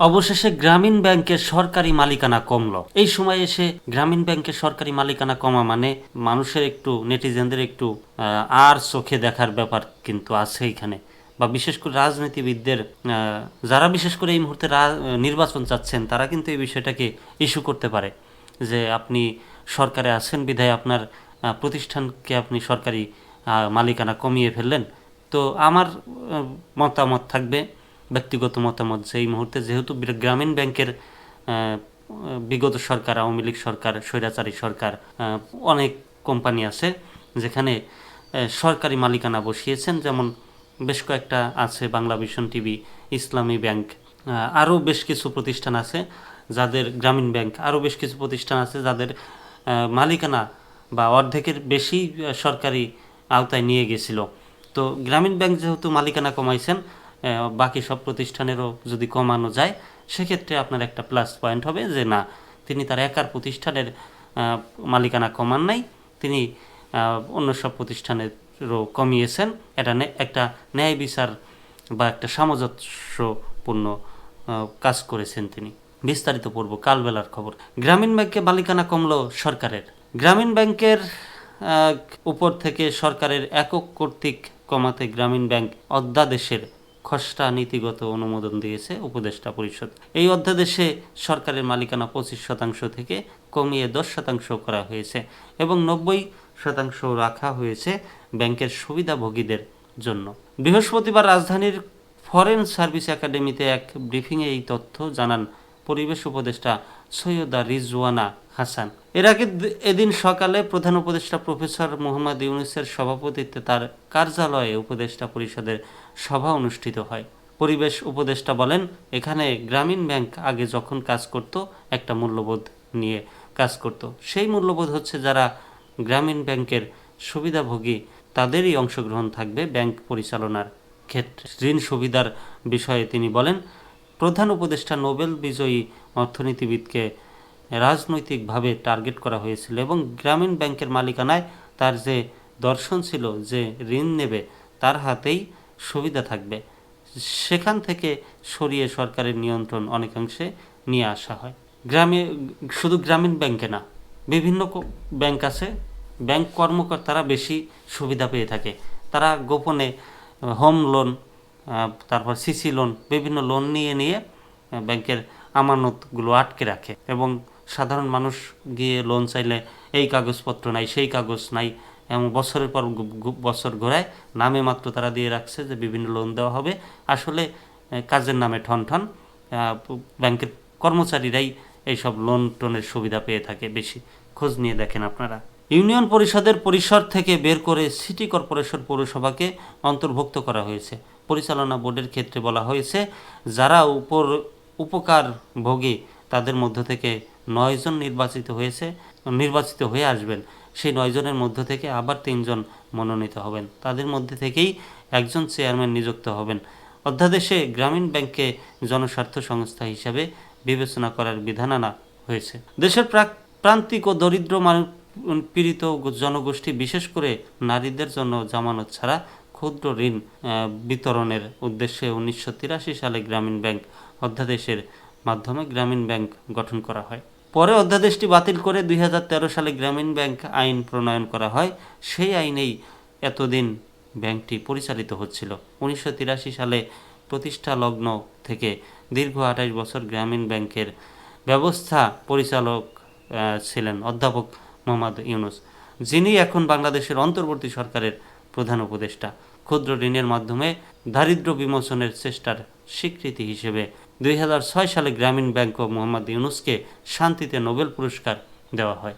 অবশেষে গ্রামীণ ব্যাংকের সরকারি মালিকানা কমলো। এই সময় এসে গ্রামীণ ব্যাংকের সরকারি মালিকানা কমা মানে মানুষের একটু, নেটিজেনদের একটু আর চোখে দেখার ব্যাপার কিন্তু আছে এখানে। বা বিশেষ করে রাজনীতিবিদদের যারা বিশেষ করে এই মুহূর্তে নির্বাচন চাচ্ছেন, তারা কিন্তু এই বিষয়টাকে ইস্যু করতে পারে। যে আপনি সরকারে আছেন, বিধায় আপনার প্রতিষ্ঠানকে আপনি সরকারি মালিকানা কমিয়ে ফেললেন। তো আমার মতামত থাকবে ব্যক্তিগত মতামত। যে এই মুহূর্তে যেহেতু গ্রামীণ ব্যাংকের বিগত সরকার, আওয়ামী লীগ সরকার, স্বৈরাচারী সরকার অনেক কোম্পানি আছে যেখানে সরকারি মালিকানা বসিয়েছেন। যেমন বেশ কয়েকটা আছে, Bangla vision TV, Islami bank আরও বেশ কিছু প্রতিষ্ঠান আছে যাদের, গ্রামীণ ব্যাংক, আরও বেশ কিছু প্রতিষ্ঠান আছে যাদের মালিকানা বা অর্ধেকের বেশি সরকারি আওতায় নিয়ে গেছিল। তো গ্রামীণ ব্যাংক যেহেতু মালিকানা কমাইছেন বাকি সব প্রতিষ্ঠানেরও যদি কমানো যায়, সেক্ষেত্রে আপনার একটা প্লাস পয়েন্ট হবে যে না, তিনি তার একার প্রতিষ্ঠানের মালিকানা কমান নাই, তিনি অন্য সব প্রতিষ্ঠানেরও কমিয়েছেন। এটা একটা ন্যায় বিচার বা একটা সামঞ্জস্যপূর্ণ কাজ করেছেন তিনি। বিস্তারিত পড়ব কালবেলার খবর। গ্রামীণ ব্যাংকে মালিকানা কমল সরকারের। গ্রামীণ ব্যাংকের উপর থেকে সরকারের একক কর্তৃক কমাতে গ্রামীণ ব্যাংক অধ্যাদেশের খসড়া নীতিগত অনুমোদন দিয়েছে উপদেষ্টা পরিষদ। এই অধ্যাদেশে সরকারের মালিকানা পঁচিশ শতাংশ থেকে কমিয়ে দশ শতাংশ করা হয়েছে এবং নব্বই শতাংশ রাখা হয়েছে ব্যাংকের সুবিধাভোগীদের জন্য। বৃহস্পতিবার রাজধানীর ফরেন সার্ভিস একাডেমিতে এক ব্রিফিংয়ে এই তথ্য জানান পরিবেশ উপদেষ্টা সৈয়দা রিজওয়ানা হাসান। এর আগে এদিন সকালে প্রধান উপদেষ্টা প্রফেসর মোহাম্মদ ইউনুসের সভাপতিত্বে তার কার্যালয়ে উপদেষ্টা পরিষদের সভা অনুষ্ঠিত হয়। পরিবেশ উপদেষ্টা বলেন, এখানে গ্রামীণ ব্যাংক আগে যখন কাজ করত, একটা মূল্যবোধ নিয়ে কাজ করত। সেই মূল্যবোধ হচ্ছে যারা গ্রামীণ ব্যাংকের সুবিধাভোগী, তাদেরই অংশগ্রহণ থাকবে ব্যাংক পরিচালনার ক্ষেত্রে। ঋণ সুবিধার বিষয়ে তিনি বলেন, প্রধান উপদেষ্টা নোবেল বিজয়ী অর্থনীতিবিদকে রাজনৈতিকভাবে টার্গেট করা হয়েছিল এবং গ্রামীণ ব্যাংকের মালিকানায় তার যে দর্শন ছিল, যে ঋণ নেবে, তার হাতেই সুবিধা থাকবে। সেখান থেকে সরিয়ে সরকারের নিয়ন্ত্রণ অনেকাংশে নিয়ে আসা হয়। গ্রামে, শুধু গ্রামীণ ব্যাংকে না, বিভিন্ন ব্যাংক আছে। ব্যাংক কর্মকর্তারা বেশি সুবিধা পেয়ে থাকে। তারা গোপনে হোম লোন তারপর সিসি লোন, বিভিন্ন লোন নিয়ে নিয়ে ব্যাংকের আমানতগুলো আটকে রাখে এবং সাধারণ মানুষ গিয়ে লোন চাইলে এই কাগজপত্র নাই, সেই কাগজ নাই, এবং বছরের পর বছর ঘোরায় নামে মাত্র তারা দিয়ে রাখছে যে বিভিন্ন লোন দেওয়া হবে। আসলে কাজের নামে ঠন ঠন ব্যাংকের কর্মচারীরাই এইসব লোন টোনের সুবিধা পেয়ে থাকে। বেশি খোঁজ নিয়ে দেখেন আপনারা। ইউনিয়ন পরিষদের পরিসর থেকে বের করে সিটি কর্পোরেশন পৌরসভাকে অন্তর্ভুক্ত করা হয়েছে। পরিচালনা বোর্ডের ক্ষেত্রে বলা হয়েছে, যারা উপর উপকার ভোগী তাদের মধ্য থেকে নয়জন নির্বাচিত হয়েছে, নির্বাচিত হয়ে আসবেন। সেই নয়জনের মধ্য থেকে আবার তিনজন মনোনীত হবেন। তাদের মধ্যে থেকেই একজন চেয়ারম্যান নিযুক্ত হবেন। অধ্যাদেশে গ্রামীণ ব্যাংককে জনস্বার্থ সংস্থা হিসাবে বিবেচনা করার বিধান আনা হয়েছে। দেশের প্রান্তিক ও দরিদ্র মানুষ পীড়িত জনগোষ্ঠী, বিশেষ করে নারীদের জন্য জামানত ছাড়া ক্ষুদ্র ঋণ বিতরণের উদ্দেশ্যে উনিশশো তিরাশি সালে গ্রামীণ ব্যাংক অধ্যাদেশের মাধ্যমে গ্রামীণ ব্যাংক গঠন করা হয়। পরে অধ্যাদেশটি বাতিল করে দুই হাজার তেরো সালে গ্রামীণ ব্যাংক আইন প্রণয়ন করা হয়। সেই আইনেই এতদিন ব্যাংকটি পরিচালিত হচ্ছিল। উনিশশো তিরাশি সালে প্রতিষ্ঠা লগ্ন থেকে দীর্ঘ আঠাশ বছর গ্রামীণ ব্যাংকের ব্যবস্থা পরিচালক ছিলেন অধ্যাপক মোহাম্মদ ইউনুস, যিনি এখন বাংলাদেশের অন্তর্বর্তী সরকারের প্রধান উপদেষ্টা। ক্ষুদ্র ঋণের মাধ্যমে দারিদ্র্য বিমোচনের চেষ্টার স্বীকৃতি হিসেবে দুই হাজার ছয় সালে গ্রামীণ ব্যাংক ও মোহাম্মদ ইউনুসকে শান্তিতে নোবেল পুরস্কার দেওয়া হয়।